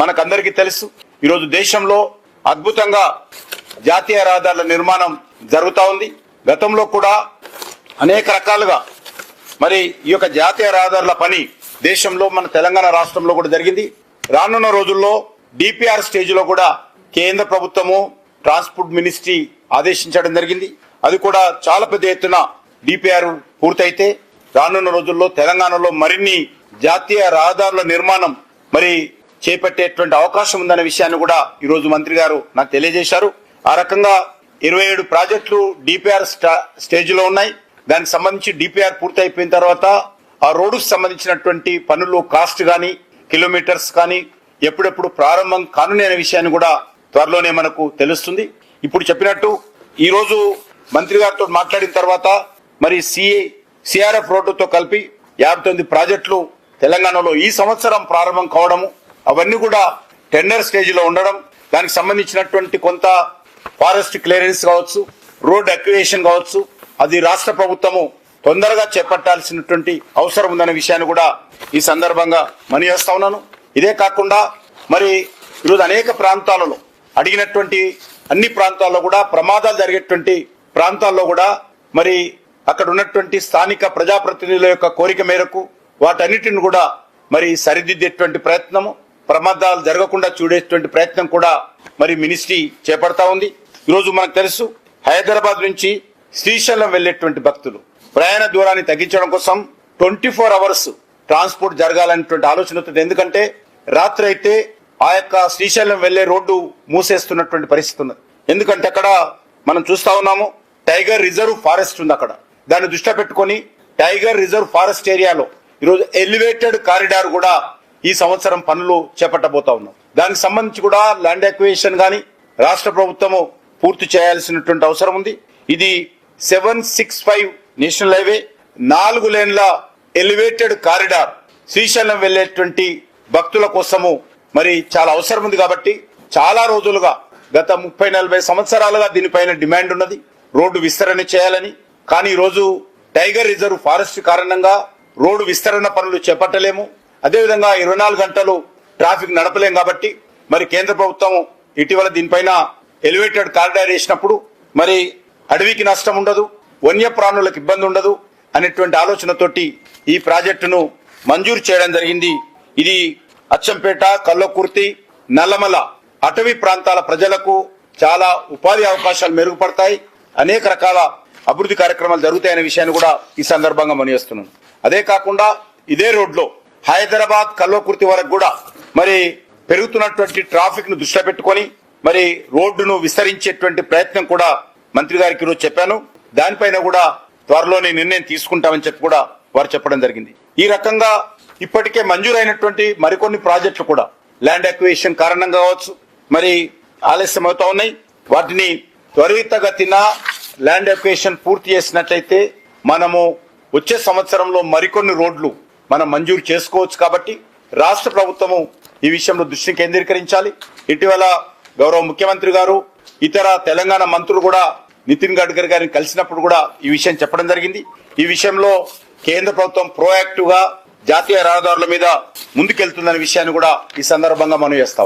మనకందరికీ తెలుసు. ఈరోజు దేశంలో అద్భుతంగా జాతీయ రహదారుల నిర్మాణం జరుగుతూ ఉంది. గతంలో కూడా అనేక రకాలుగా మరి ఈ యొక్క జాతీయ రహదారుల పని దేశంలో మన తెలంగాణ రాష్ట్రంలో కూడా జరిగింది. రానున్న రోజుల్లో డిపిఆర్ స్టేజ్లో కూడా కేంద్ర ప్రభుత్వము ట్రాన్స్పోర్ట్ మినిస్ట్రీ ఆదేశించడం జరిగింది. అది కూడా చాలా పెద్ద ఎత్తున డిపిఆర్ పూర్తయితే రానున్న రోజుల్లో తెలంగాణలో మరిన్ని జాతీయ రహదారుల నిర్మాణం మరి చేపట్టేటువంటి అవకాశం ఉందనే విషయాన్ని కూడా ఈరోజు మంత్రి గారు నాకు తెలియజేశారు. ఆ రకంగా ఇరవై ఏడు ప్రాజెక్టులు డిపిఆర్ స్టేజ్లో ఉన్నాయి. దానికి సంబంధించి డిపిఆర్ పూర్తి అయిపోయిన తర్వాత ఆ రోడ్డుకు సంబంధించినటువంటి పనులు కాస్ట్ కానీ కిలోమీటర్స్ కానీ ఎప్పుడెప్పుడు ప్రారంభం కానునే అనే విషయాన్ని కూడా త్వరలోనే మనకు తెలుస్తుంది. ఇప్పుడు చెప్పినట్టు ఈ రోజు మంత్రి గారితో మాట్లాడిన తర్వాత మరి సిఏ సిఆర్ఎఫ్ రోడ్డుతో కలిపి యాభై తొమ్మిది ప్రాజెక్టులు తెలంగాణలో ఈ సంవత్సరం ప్రారంభం కావడము అవన్నీ కూడా టెండర్ స్టేజ్లో ఉండడం దానికి సంబంధించినటువంటి కొంత ఫారెస్ట్ క్లియరెన్స్ కావచ్చు రోడ్ అక్వియేషన్ కావచ్చు అది రాష్ట్ర ప్రభుత్వము తొందరగా చేపట్టాల్సినటువంటి అవసరం ఉందనే విషయాన్ని కూడా ఈ సందర్భంగా మనియేస్తా ఉన్నాను. ఇదే కాకుండా మరి ఈరోజు అనేక ప్రాంతాలలో అడిగినటువంటి అన్ని ప్రాంతాల్లో కూడా ప్రమాదాలు జరిగేటువంటి ప్రాంతాల్లో కూడా మరి అక్కడ ఉన్నటువంటి స్థానిక ప్రజాప్రతినిధుల యొక్క కోరిక మేరకు వాటన్నిటిని కూడా మరి సరిదిద్దేటువంటి ప్రయత్నము. ప్రమాదాలు జరగకుండా చూడేటువంటి ప్రయత్నం కూడా మరి మినిస్ట్రీ చేపడతా ఉంది. ఈరోజు మనకు తెలుసు హైదరాబాద్ నుంచి శ్రీశైలం వెళ్ళేటువంటి భక్తులు ప్రయాణ దూరాన్ని తగ్గించడం కోసం ట్వంటీ ఫోర్ అవర్స్ ట్రాన్స్పోర్ట్ జరగాలనేటువంటి వస్తుంది. ఎందుకంటే రాత్రి అయితే ఆ యొక్క శ్రీశైలం వెళ్ళే రోడ్డు మూసేస్తున్నటువంటి పరిస్థితి ఉన్నది. ఎందుకంటే అక్కడ మనం చూస్తా ఉన్నాము టైగర్ రిజర్వ్ ఫారెస్ట్ ఉంది అక్కడ. దాన్ని దృష్టిలో పెట్టుకొని టైగర్ రిజర్వ్ ఫారెస్ట్ ఏరియాలో ఈరోజు ఎలివేటెడ్ కారిడార్ కూడా ఈ సంవత్సరం పనులు చేపట్టబోతా ఉన్నాం. దానికి సంబంధించి కూడా ల్యాండ్ ఎక్వేషన్ గాని రాష్ట్ర ప్రభుత్వము పూర్తి చేయాల్సినటువంటి అవసరం ఉంది. ఇది seven six five national highway నాలుగు లేన్ల ఎలివేటెడ్ కారిడార్ శ్రీశైలం వెళ్ళేటువంటి భక్తుల కోసము మరి చాలా అవసరం ఉంది కాబట్టి చాలా రోజులుగా గత ముప్పై నలభై సంవత్సరాలుగా దీనిపైన డిమాండ్ ఉన్నది. రోడ్డు విస్తరణ చేయాలని. కానీ ఈ రోజు టైగర్ రిజర్వ్ ఫారెస్ట్ కారణంగా రోడ్డు విస్తరణ పనులు చేపట్టలేము. అదేవిధంగా ఇరవై నాలుగు గంటలు ట్రాఫిక్ నడపలేం కాబట్టి మరి కేంద్ర ప్రభుత్వం ఇటీవల దీనిపైన ఎలివేటెడ్ కారిడార్ వేసినప్పుడు మరి అడవికి నష్టం ఉండదు వన్యప్రాణులకు ఇబ్బంది ఉండదు అనేటువంటి ఆలోచనతోటి ఈ ప్రాజెక్టును మంజూరు చేయడం జరిగింది. ఇది అచ్చంపేట కల్లకుర్తి నల్లమల అటవీ ప్రాంతాల ప్రజలకు చాలా ఉపాధి అవకాశాలు మెరుగుపడతాయి. అనేక రకాల అభివృద్ధి కార్యక్రమాలు జరుగుతాయనే విషయాన్ని కూడా ఈ సందర్భంగా మనిస్తున్నాను అదే కాకుండా ఇదే రోడ్లో హైదరాబాద్ కల్వకుర్తి వరకు కూడా మరి పెరుగుతున్నటువంటి ట్రాఫిక్ను దృష్టిలో పెట్టుకొని మరి రోడ్డును విస్తరించేటువంటి ప్రయత్నం కూడా మంత్రి గారికి ఈరోజు చెప్పాను. దానిపైన కూడా త్వరలోనే నిర్ణయం తీసుకుంటామని చెప్పి కూడా వారు చెప్పడం జరిగింది. ఈ రకంగా ఇప్పటికే మంజూరైనటువంటి మరికొన్ని ప్రాజెక్టులు కూడా ల్యాండ్ అక్విజిషన్ కారణంగా కావచ్చు మరి ఆలస్యం అవుతా ఉన్నాయి. వాటిని త్వరితగతిన ల్యాండ్ అక్విజిషన్ పూర్తి చేసినట్లయితే మనము వచ్చే సంవత్సరంలో మరికొన్ని రోడ్లు మనం మంజూరు చేసుకోవచ్చు కాబట్టి రాష్ట్ర ప్రభుత్వము ఈ విషయంలో దృష్టిని కేంద్రీకరించాలి. ఇటీవల గౌరవ ముఖ్యమంత్రి గారు ఇతర తెలంగాణ మంత్రులు కూడా నితిన్ గడ్కరీ గారిని కలిసినప్పుడు కూడా ఈ విషయం చెప్పడం జరిగింది. ఈ విషయంలో కేంద్ర ప్రభుత్వం ప్రోయాక్టివ్గా జాతీయ రహదారుల మీద ముందుకెళ్తుందనే విషయాన్ని కూడా ఈ సందర్భంగా మనం చేస్తా